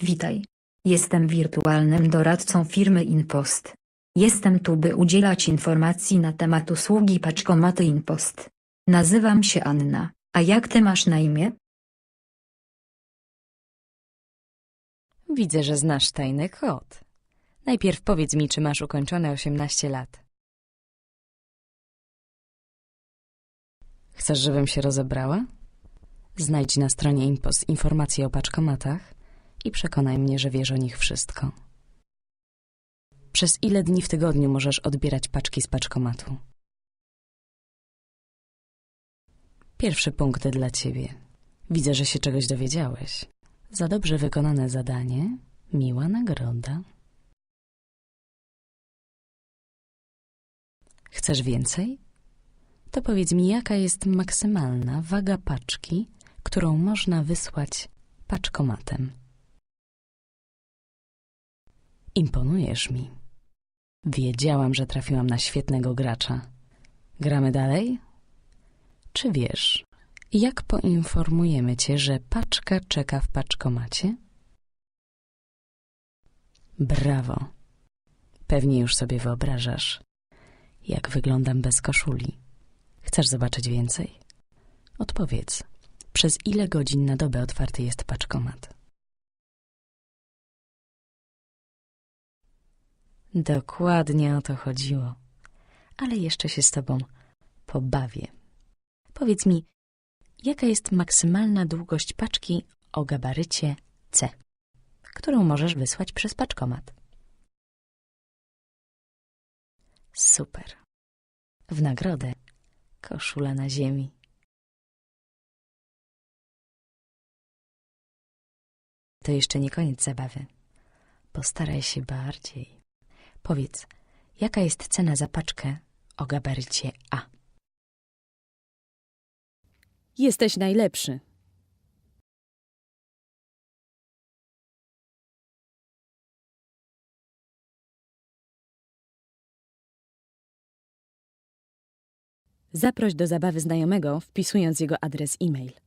Witaj. Jestem wirtualnym doradcą firmy InPost. Jestem tu, by udzielać informacji na temat usługi paczkomaty InPost. Nazywam się Anna, a jak ty masz na imię? Widzę, że znasz tajny kod. Najpierw powiedz mi, czy masz ukończone 18 lat. Chcesz, żebym się rozebrała? Znajdź na stronie Impost informacje o paczkomatach i przekonaj mnie, że wiesz o nich wszystko. Przez ile dni w tygodniu możesz odbierać paczki z paczkomatu? Pierwszy punkt dla ciebie. Widzę, że się czegoś dowiedziałeś. Za dobrze wykonane zadanie, miła nagroda. Chcesz więcej? To powiedz mi, jaka jest maksymalna waga paczki, którą można wysłać paczkomatem. Imponujesz mi. Wiedziałam, że trafiłam na świetnego gracza. Gramy dalej? Czy wiesz, jak poinformujemy cię, że paczka czeka w paczkomacie? Brawo. Pewnie już sobie wyobrażasz, jak wyglądam bez koszuli. Chcesz zobaczyć więcej? Odpowiedz, przez ile godzin na dobę otwarty jest paczkomat? Dokładnie o to chodziło. Ale jeszcze się z tobą pobawię. Powiedz mi, jaka jest maksymalna długość paczki o gabarycie C, którą możesz wysłać przez paczkomat? Super. W nagrodę koszula na ziemi. To jeszcze nie koniec zabawy. Postaraj się bardziej. Powiedz, jaka jest cena za paczkę o gabarycie A? Jesteś najlepszy. Zaproś do zabawy znajomego, wpisując jego adres e-mail.